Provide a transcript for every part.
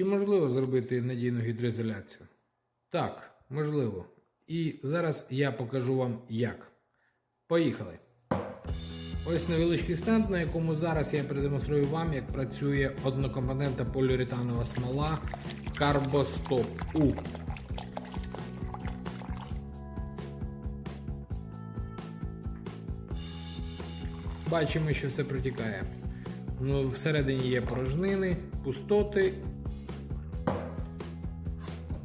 Чи можливо зробити надійну гідроізоляцію? Так, можливо. І зараз я покажу вам як. Поїхали! Ось невеличкий стенд, на якому зараз я продемонструю вам, як працює однокомпонентна поліуретанова смола Карбостоп У. Бачимо, що все протікає. Ну, всередині є порожнини, пустоти.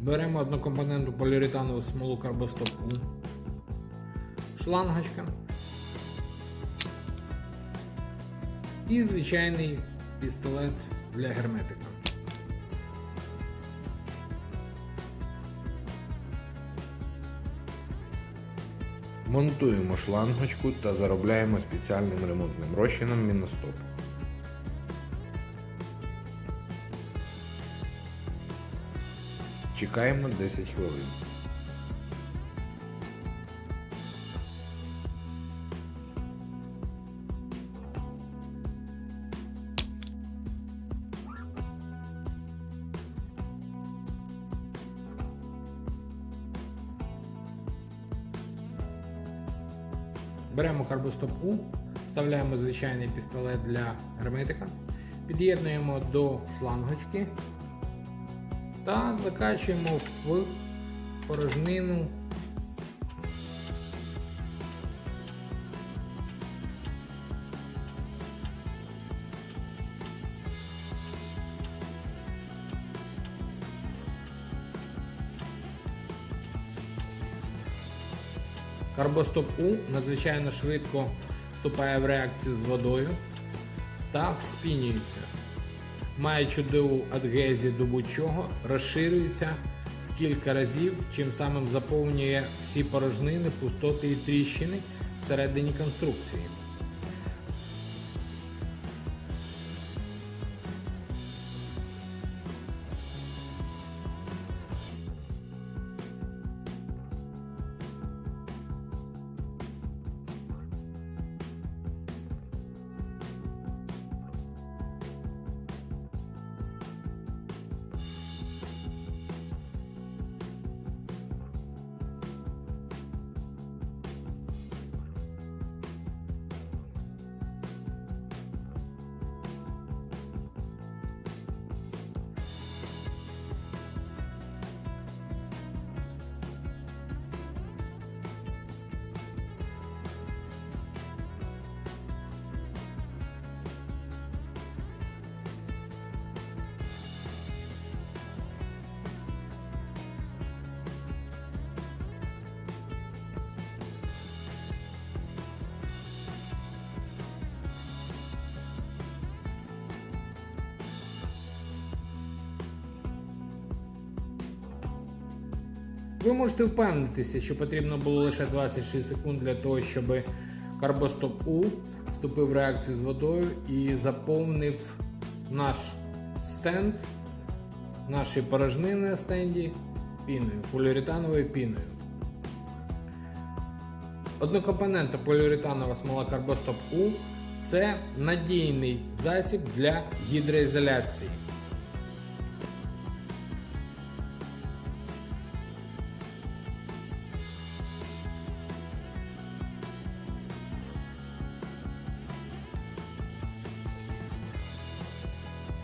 Беремо однокомпонентну поліуретанову смолу Карбостоп У. Шлангочка. І звичайний пістолет для герметика. Монтуємо шлангочку та заробляємо спеціальним ремонтним розчином міностоп. Чекаємо 10 хвилин. Беремо карбостоп У, вставляємо звичайний пістолет для герметика, під'єднуємо до шлангочки та закачуємо в порожнину Карбостоп У надзвичайно швидко вступає в реакцію з водою та вспінюється. Має чудову адгезію до будь-чого, розширюється в кілька разів, чим самим заповнює всі порожнини, пустоти і тріщини всередині конструкції. Ви можете впевнитися, що потрібно було лише 26 секунд для того, щоб карбостоп У вступив в реакцію з водою і заповнив наш стенд, наші порожнини на стенді піною, поліуретановою піною. Однокомпонентна поліуретанова смола карбостоп У це надійний засіб для гідроізоляції.